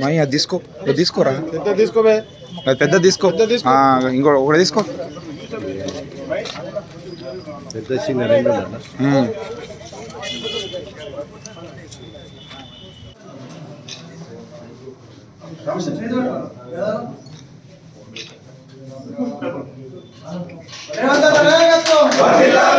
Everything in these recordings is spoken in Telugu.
మై అది తీసుకో అది తీసుకోరా ఎంత తీసుకోవే అది పెద్ద తీసుకో ఆ, ఇంకో ఒకటి తీసుకో పెద్ద చిన్న రెండు ఉమ్. జై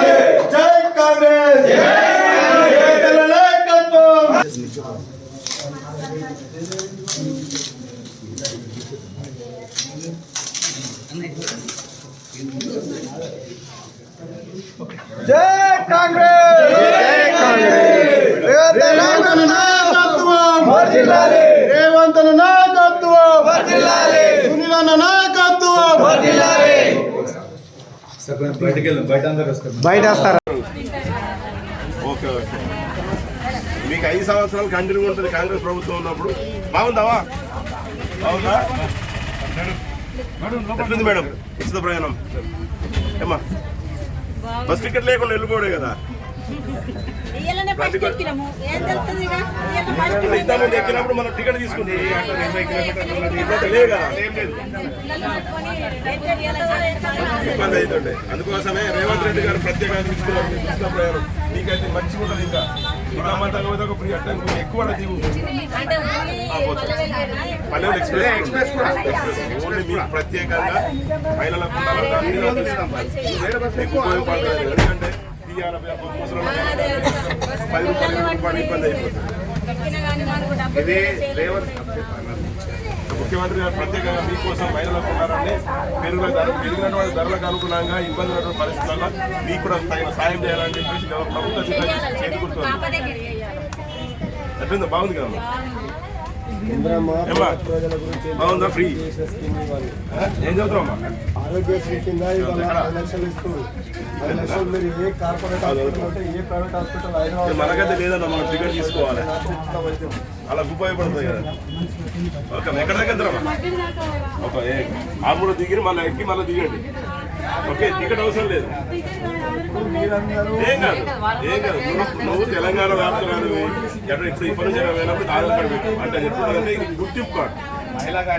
జై కాంగ్రెస్! జై కాంగ్రెస్! నాయకత్వం! వర్ధిల్లాలి! రేవంత్ నాయకత్వం! వర్ధిల్లాలి! సునీల్ నాయకత్వం! వర్ధిల్లాలి! బయట వస్తారా. Okay okay. మీకు ఐదు సంవత్సరాలు కంటిన్యూ ఉంటుంది కాంగ్రెస్ ప్రభుత్వం ఉన్నప్పుడు. బాగుందావా? బాగుందా? ఎట్లుంది మేడం? ఉచిత ప్రయాణం. ఏమ్మా? బస్ టికెట్ లేకుండా వెళ్ళిపోడే కదా. ఇంతమంది ఎక్కినప్పుడు మనం టికెట్ తీసుకుంటాం ఇప్పుడు లేదు కదా. ఏం లేదు పిల్లల్ని పట్టుకొని రైల్వే ఇయ్యాల చేయాలి. ఇబ్బంది అవుతుండే. అందుకోసమే రేవంత్ రెడ్డి గారు ప్రత్యేకంగా తీసుకున్నారు ఉచిత ప్రయాణం. నీకైతే మంచిగా ఉంటుంది ఇంకా. ఎక్కువ పల్లెలు ఎక్స్ప్రెస్ ఓన్లీ మీకు ప్రత్యేకంగా మహిళలకు. ఎక్కువ. ఎందుకంటే తీయాల పది రూపాయలు ఇబ్బంది అయిపోతుంది ఇది. రేవంత్ ముఖ్యమంత్రి గారు ప్రత్యేకంగా మీకోసం మహిళలకు ఉన్నారని పెరుగుల ధర పెరిగినటువంటి ధరలకు అనుగుణంగా ఇబ్బంది ఉన్నటువంటి పరిస్థితుల్లో మీకు కూడా తగిన సాయం చేయాలని చెప్పేసి ప్రభుత్వం. చేకూరుతుంది చేయాలి. ఎట్లుందో బాగుంది కదా బాగుందా ఫ్రీ? ఏం చదువుతావమ్మా ఆరోగ్యశ్రీ కింద ఇవాళ ఐదు లక్షలు ఇస్తూ ఐదు లక్షలు మీరు ఏ కార్పొరేట్ హాస్పిటల్ ఉంటే ఏ ప్రైవేట్ హాస్పిటల్ హైదరాబాద్ మనకైతే లేదన్న మనం టికెట్ తీసుకోవాలి. అలా ఉపయోగపడుతుంది కదా. ఓకే ఎక్కడ దగ్గర ఒక ఏ- ఆర్మూరు దిగిరి మళ్ళీ ఎక్కి మళ్ళీ దిగండి. ఓకే టికెట్ అవసరం లేదు. ఏం కాదు ఏం కాదు. నువ్వు- తెలంగాణ వ్యాప్తంగా ఎక్కడ ఇప్పుడు ఇప్పటి నుంచి వెళ్ళినప్పుడు ఆధార్ కార్డు పెట్టు. అంటే ఎప్పుడంటే ఇది గుర్తింపు కార్డు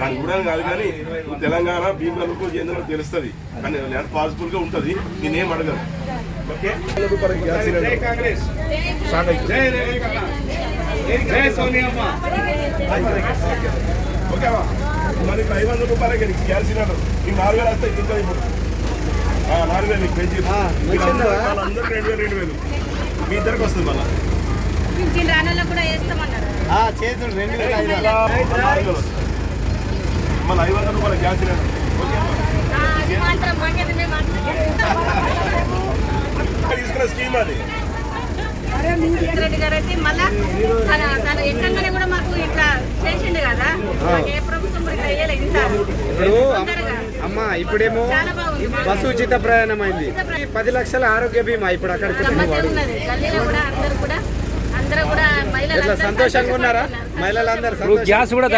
నాకు కూడా కాదు కానీ నువ్వు తెలంగాణ భీమలకు చెందిన తెలుస్తుంది. కానీ నేను పాసిబుల్గా ఉంటుంది నేనేం అడగను. ఓకే? స్టార్ట్ అయింది ఓకే అమ్మా మరి ఐదు వందల రూపాయలకి గ్యాస్ సిలిండర్ నీకు నాలుగు వేలు వస్తాయి ఇంత ఇప్పుడు నాలుగు వేలు వాళ్ళందరికీ రెండు వేలు రెండు వేలు మీ ఇద్దరికి వస్తుంది మళ్ళీ. చేతులు రెండు వేల ఐదు. మళ్ళీ ఐదు వందల రూపాయల గ్యాస్ సిలిండర్ తీసుకున్న స్కీమ్ అది. రెడ్డి గారు అయితే మళ్ళా తన తన ఎక్కడనే కూడా మాకు ఇట్లా చేసిండు కదా. ఏ ప్రభుత్వం ఇట్లా వేయలేదు. అమ్మా ఇప్పుడేమో బస్సు ఉచిత ప్రయాణం అయింది. పది లక్షల ఆరోగ్య బీమా ఇప్పుడు అక్కడికి వచ్చిన గమ్మత్తే వాడు ఉన్నది. గల్లీలో కూడా అందరూ కూడా అందరూ కూడా మహిళలు ఇట్లా అందరూ సంతోషంగా ఉన్నారా. మహిళలందరూ సంతోషం గ్యాస్ కూడా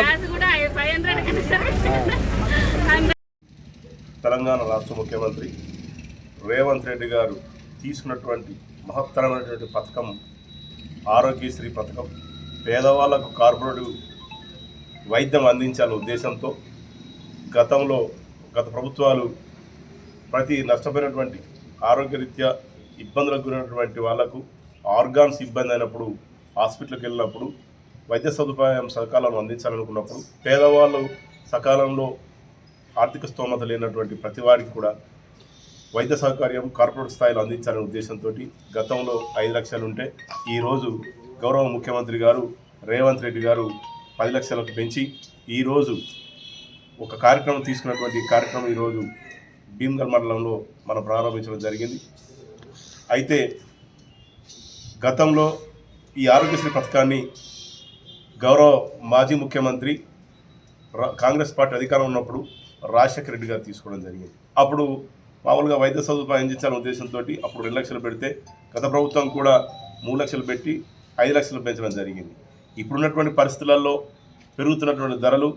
తెలంగాణ రాష్ట్ర ముఖ్యమంత్రి రేవంత్ రెడ్డి గారు తీసుకున్నటువంటి మహత్తరమైనటువంటి పథకం ఆరోగ్యశ్రీ పథకం పేదవాళ్ళకు కార్పొరేట్ వైద్యం అందించాలనే ఉద్దేశంతో గతంలో గత ప్రభుత్వాలు ప్రతి నష్టపోయినటువంటి ఆరోగ్యరీత్యా ఇబ్బందులకు గురైనటువంటి వాళ్ళకు ఆర్గాన్స్ ఇబ్బంది అయినప్పుడు హాస్పిటల్కి వెళ్ళినప్పుడు వైద్య సదుపాయం సకాలంలో అందించాలనుకున్నప్పుడు పేదవాళ్ళు సకాలంలో ఆర్థిక స్తోమత లేనటువంటి ప్రతి వాడికి కూడా వైద్య సౌకర్యం కార్పొరేట్ స్థాయిలో అందించాలనే ఉద్దేశంతో గతంలో ఐదు లక్షలు ఉంటే ఈరోజు గౌరవ ముఖ్యమంత్రి గారు రేవంత్ రెడ్డి గారు పది లక్షలకు పెంచి ఈరోజు ఒక కార్యక్రమం తీసుకున్నటువంటి ఈ కార్యక్రమం ఈరోజు భీమ్గల్ మండలంలో మనం ప్రారంభించడం జరిగింది. అయితే గతంలో ఈ ఆరోగ్యశ్రీ పథకాన్ని గౌరవ మాజీ ముఖ్యమంత్రి కాంగ్రెస్ పార్టీ అధికారం ఉన్నప్పుడు రాజశేఖర రెడ్డి గారు తీసుకోవడం జరిగింది. అప్పుడు మామూలుగా వైద్య సదుపాయం అందించాలనే ఉద్దేశంతో అప్పుడు రెండు లక్షలు పెడితే గత ప్రభుత్వం కూడా మూడు లక్షలు పెట్టి ఐదు లక్షలు పెంచడం జరిగింది. ఇప్పుడున్నటువంటి పరిస్థితులలో పెరుగుతున్నటువంటి ధరలు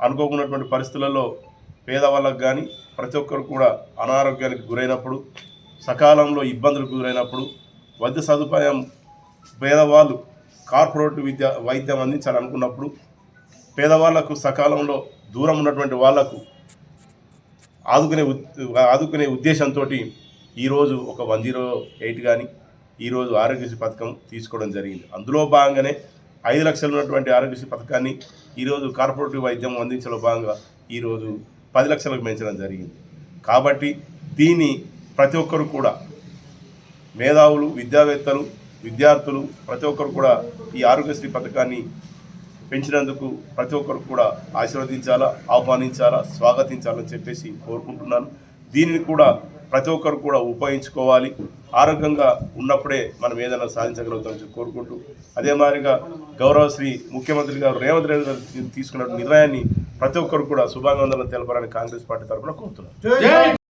అనుకోకున్నటువంటి పరిస్థితులలో పేదవాళ్ళకు కానీ ప్రతి ఒక్కరు కూడా అనారోగ్యానికి గురైనప్పుడు సకాలంలో ఇబ్బందులకు గురైనప్పుడు వైద్య సదుపాయం పేదవాళ్ళు కార్పొరేట్ విద్య వైద్యం అందించాలనుకున్నప్పుడు పేదవాళ్ళకు సకాలంలో దూరం ఉన్నటువంటి వాళ్ళకు ఆదుకునే ఆదుకునే ఉద్దేశంతో ఈరోజు ఒక వన్ జీరో ఎయిట్ కానీ ఈరోజు ఆరోగ్యశ్రీ పథకం తీసుకోవడం జరిగింది. అందులో భాగంగానే ఐదు లక్షలు ఉన్నటువంటి ఆరోగ్యశ్రీ పథకాన్ని ఈరోజు కార్పొరేటివ్ వైద్యం అందించడంలో భాగంగా ఈరోజు పది లక్షలకు పెంచడం జరిగింది. కాబట్టి దీన్ని ప్రతి ఒక్కరు కూడా మేధావులు విద్యావేత్తలు విద్యార్థులు ప్రతి ఒక్కరు కూడా ఈ ఆరోగ్యశ్రీ పథకాన్ని పెంచినందుకు ప్రతి ఒక్కరు కూడా ఆశీర్వదించాలా ఆహ్వానించాలా స్వాగతించాలని చెప్పేసి కోరుకుంటున్నాను. దీనిని కూడా ప్రతి ఒక్కరు కూడా ఉపయోగించుకోవాలి. ఆరోగ్యంగా ఉన్నప్పుడే మనం ఏదైనా సాధించగలుగుతామని చెప్పి కోరుకుంటూ అదే మాదిరిగా గౌరవ శ్రీ ముఖ్యమంత్రి గారు రేవంత్ రెడ్డి గారు తీసుకున్న నిర్ణయాన్ని ప్రతి ఒక్కరు కూడా శుభాభివందనలు తెలపాలని కాంగ్రెస్ పార్టీ తరఫున కోరుతున్నాను.